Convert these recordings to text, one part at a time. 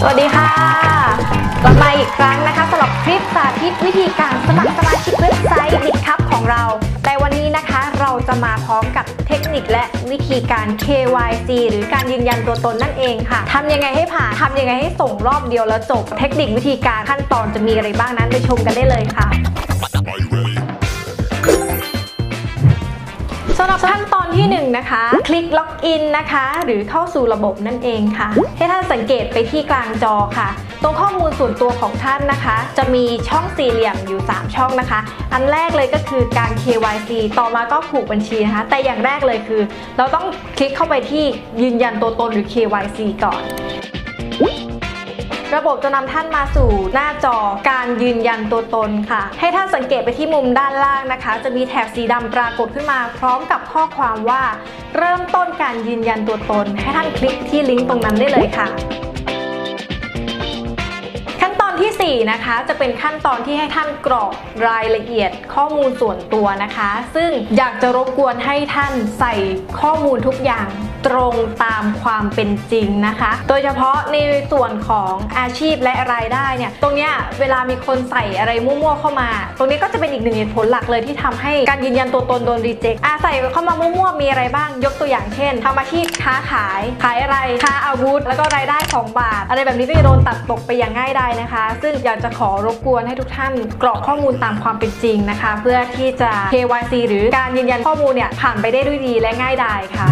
สวัสดีค่ะกลับมาอีกครั้งนะคะสำหรับคลิปสาธิตวิธีการสมัครสมาชิกเว็บไซต์บิ t คัพของเรา แต่วันนี้นะคะเราจะมาพร้อมกับเทคนิคและวิธีการ KYC หรือการยืนยันตัวตนนั่นเองค่ะทำยังไงให้ผ่านทำยังไงให้ส่งรอบเดียวแล้วจบ เทคนิควิธีการขั้นตอนจะมีอะไรบ้างนั้นไปชมกันได้เลยค่ะ สำหรับขั้นตอนที่1นงนะคะ คลิกล็อกอินนะคะ หรือเข้าสู่ระบบนั่นเองค่ะ ให้ท่านสังเกตไปที่กลางจอค่ะ ตรงข้อมูลส่วนตัวของท่านนะคะ จะมีช่องสี่เหลี่ยมอยู่ 3 ช่องนะคะ อันแรกเลยก็คือการ KYC ต่อมาก็ผูกบัญชีนะคะ แต่อย่างแรกเลยคือ เราต้องคลิกเข้าไปที่ยืนยันตัวตนหรือ KYC ก่อน ระบบจะนำท่านมาสู่หน้าจอการยืนยันตัวตนค่ะ ให้ท่านสังเกตไปที่มุมด้านล่างนะคะ จะมีแถบสีดำปรากฏขึ้นมาพร้อมกับข้อความว่า เริ่มต้นการยืนยันตัวตน ให้ท่านคลิกที่ลิงก์ตรงนั้นได้เลยค่ะ 4 นะคะ จะเป็นขั้นตอนที่ให้ท่านกรอกรายละเอียดข้อมูลส่วนตัวนะคะ ซึ่งอยากจะรบกวนให้ท่านใส่ข้อมูลทุกอย่างตรงตามความเป็นจริงนะคะ โดยเฉพาะในส่วนของอาชีพและรายได้เนี่ย ตรงเนี้ยเวลามีคนใส่อะไรมั่วๆเข้ามา ตรงนี้ก็จะเป็นอีกหนึ่งเหตุผลหลักเลยที่ทำให้การยืนยันตัวตนโดนรีเจ็คอาใส่เข้ามามั่วๆมีอะไรบ้าง ยกตัวอย่างเช่นทำอาชีพค้าขาย ขายอะไรค้าอาวุธ แล้วก็รายได้2บาท อะไรแบบนี้ก็จะโดนตัดตกไปอย่างง่ายดายนะคะ ซึ่งอยากจะขอรบกวนให้ทุกท่านกรอกข้อมูลตามความเป็นจริงนะคะ เพื่อที่จะ KYC หรือการยืนยันข้อมูลเนี่ยผ่านไปได้ด้วยดีและง่ายดายค่ะ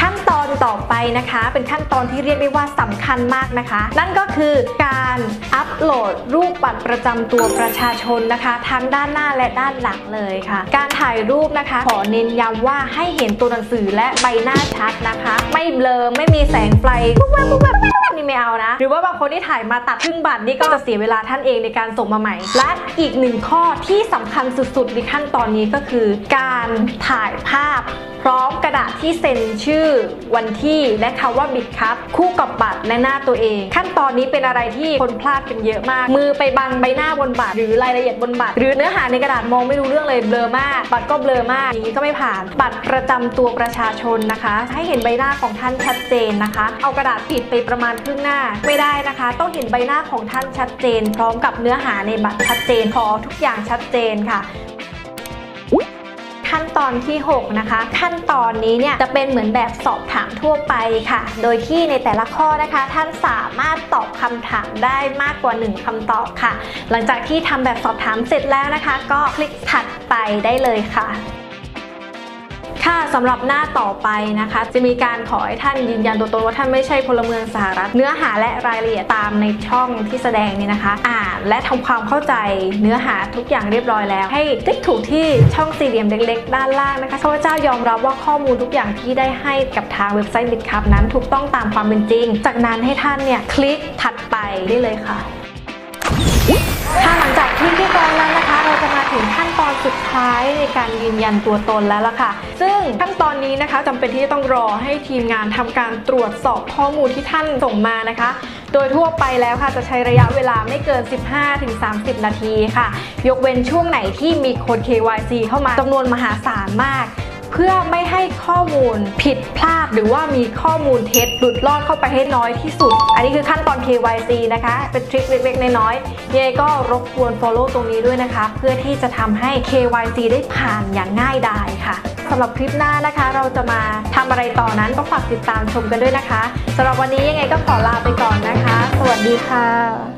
ขั้นตอนต่อไปนะคะเป็นขั้น อนที่เรียกได้ว่าสำคัญมากนะคะ นั่นก็คือการอัปโหลดรูปบัตรประจำตัวประชาชนนะคะ ทั้งด้านหน้าและด้านหลังเลยค่ะ การถ่ายรูปนะคะ ขอเน้นย้ำว่าให้เห็นตัวหนังสือและใบหน้าชัดนะคะ ไม่เบลอไม่มีแสงไฟปุ๊บปั๊บปุ๊บปุ๊บนี่ไม่เอานะ หรือว่าบางคนที่ถ่ายมาตัดครึ่งบัตรนี่ก็จะเสียเวลาท่านเองในการส่งมาใหม่ และอีกหนึ่งข้อที่สำคัญสุดๆในขั้นตอนนี้ก็คือ การถ่ายภาพพร้อมกระดาษที่เซ็นชื่อวันที่และคำว่าบิดครับ คู่กับบัตรและหน้าตัวเอง ขั้นตอนนี้เป็นอะไรที่คนพลาดกันเยอะมาก มือไปบังใบหน้าบนบัตร หรือรายละเอียดบนบัตร หรือเนื้อหาในกระดาษมองไม่รู้เรื่องเลยเบลอมากบัตรก็เบลอมากอย่างนี้ก็ไม่ผ่าน บัตรประจำตัวประชาชนนะคะ ให้เห็นใบหน้าของท่านชัดเจนนะคะ เอากระดาษปิดไปประมาณครึ่งหน้าไม่ได้นะคะ ต้องเห็นใบหน้าของท่านชัดเจน พร้อมกับเนื้อหาในบัตรชัดเจนขอทุกอย่างชัดเจนค่ะ ขั้นตอนที่ 6 นะคะ ขั้นตอนนี้เนี่ยจะเป็นเหมือนแบบสอบถามทั่วไปค่ะ โดยที่ในแต่ละข้อนะคะ ท่านสามารถตอบคำถามได้มากกว่า 1คำตอบค่ะ หลังจากที่ทำแบบสอบถามเสร็จแล้วนะคะ ก็คลิกถัดไปได้เลยค่ะ ค่ะสำหรับหน้าต่อไปนะคะ จะมีการขอให้ท่านยืนยันตัวตนว่าท่านไม่ใช่พลเมืองสหรัฐ เนื้อหาและรายละเอียดตามในช่องที่แสดงนี้นะคะ อ่านและทำความเข้าใจเนื้อหาทุกอย่างเรียบร้อยแล้ว ให้ติ๊กถูกที่ช่องสี่เหลี่ยมเล็กๆ ด้านล่างนะคะข้าพเจ้ายอมรับว่าข้อมูลทุกอย่างที่ได้ให้กับทางเว็บไซต์บิ t คัพนั้นถูกต้องตามความเป็นจริง จากนั้นให้ท่านเนี่ยคลิกถัดไปได้เลยค่ะ ค่ะหลังจากที่เรียบร้อยแล้วนะคะ เราจะมาถึงขั้นตอนสุดท้ายในการยืนยันตัวตนแล้วล่ะค่ะ ซึ่งขั้นตอนนี้นะคะจำเป็นที่จะต้องรอให้ทีมงานทำการตรวจสอบข้อมูลที่ท่านส่งมานะคะ โดยทั่วไปแล้วค่ะจะใช้ระยะเวลาไม่เกิน 15-30 นาทีค่ะ ยกเว้นช่วงไหนที่มีคน KYC เข้ามาจำนวนมหาศาลมาก เพื่อไม่ให้ข้อมูลผิดพลาดหรือว่ามีข้อมูลเท็จหลุดลอดเข้าไปให้น้อยที่สุด อันนี้คือขั้นตอน KYC นะคะ เป็นทริคเล็กๆ น้อยๆยังไงก็รบกวน follow ตรงนี้ด้วยนะคะ เพื่อที่จะทำให้ KYC ได้ผ่านอย่างง่ายดายค่ะสำหรับคลิปหน้านะคะ เราจะมาทำอะไรต่อนั้นก็ฝากติดตามชมกันด้วยนะคะสำหรับวันนี้ยังไงก็ขอลาไปก่อนนะคะ สวัสดีค่ะ